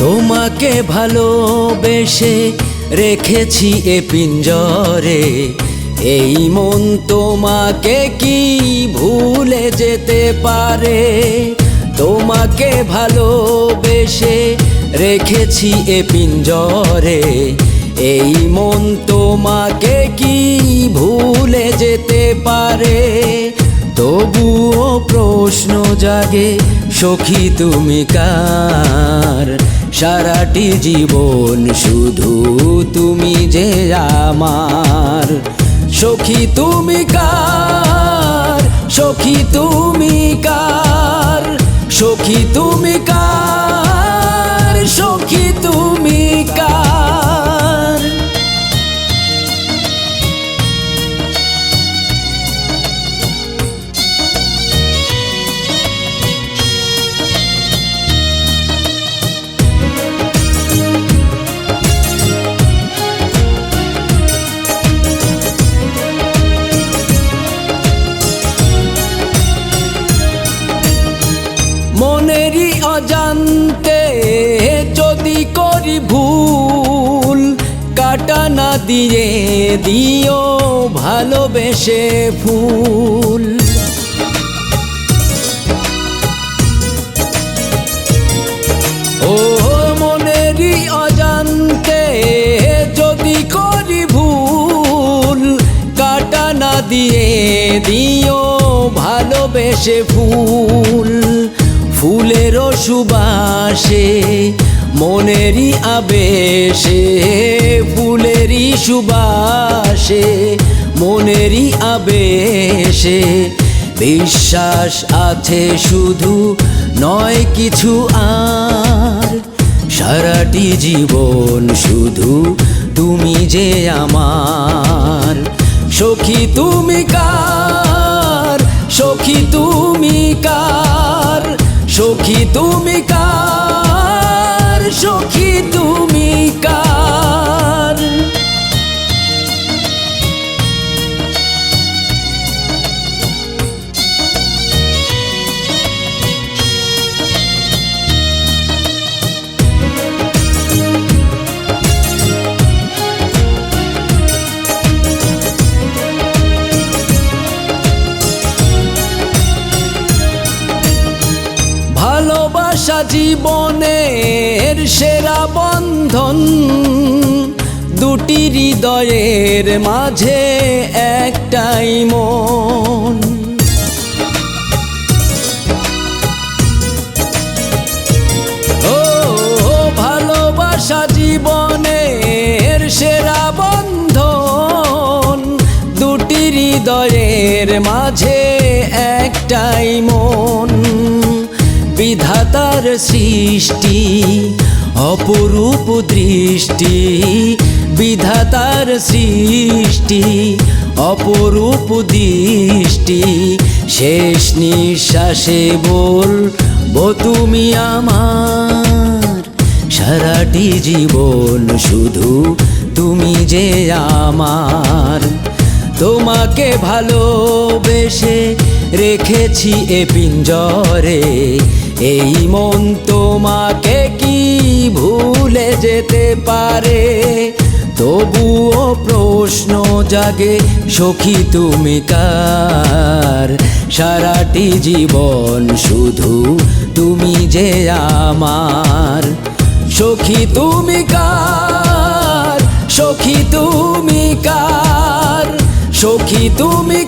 তোমাকে ভালোবেসে রেখেছি এ পিঞ্জরে। এই মন তোমাকে কি ভুলে যেতে পারে? তোমাকে ভালোবেসে রেখেছি এ পিঞ্জরে। এই মন তোমাকে কি ভুলে যেতে পারে? তবুও প্রশ্ন জাগে, সখী তুমি কার? সারাটি জীবন শুধু তুমি যে আমার। সখী তুমি কার? সখী তুমি কার? সখী তুমি কার? অজান্তে যদি করি ভুল কাটা না দিয়ে দিও ভালোবেসে ফুল। ও মনেরই অজান্তে যদি করি ভুল কাটা না দিয়ে দিও ভালোবেসে ফুল। ফুলেরও সুবাসে, মনেরই আবেশে, ফুলেরই সুবাসে, মনেরই আবেশে। বিশ্বাস আছে শুধু, নয় কিছু আর। সারাটি জীবন শুধু তুমি যে আমার। সখী তুমি কার? তুমি কার ভালোবাসা জীবনের সেরা বন্ধন, দুটি হৃদয়ের মাঝে একটাই মন। ও ভালোবাসা জীবনের সেরা বন্ধন, দুটি হৃদয়ের মাঝে একটাই মন। বিধাতার সৃষ্টি, অপরূপ দৃষ্টি। বিধাতার সৃষ্টি, অপরূপ দৃষ্টি। শেষ নিঃশ্বাসে বল, বো তুমি আমার। সারাটি জীবন শুধু তুমি যে আমার। তোমাকে ভালোবেসে রেখেছি এ পিঞ্জরে। এই মন তোমাকে কি ভুলে যেতে পারে? তবুও প্রশ্ন জাগে, সখী তুমি কার? সারাটি জীবন শুধু তুমি যে আমার। সখী তুমি কার? সখী তুমি কার? সখী তুমি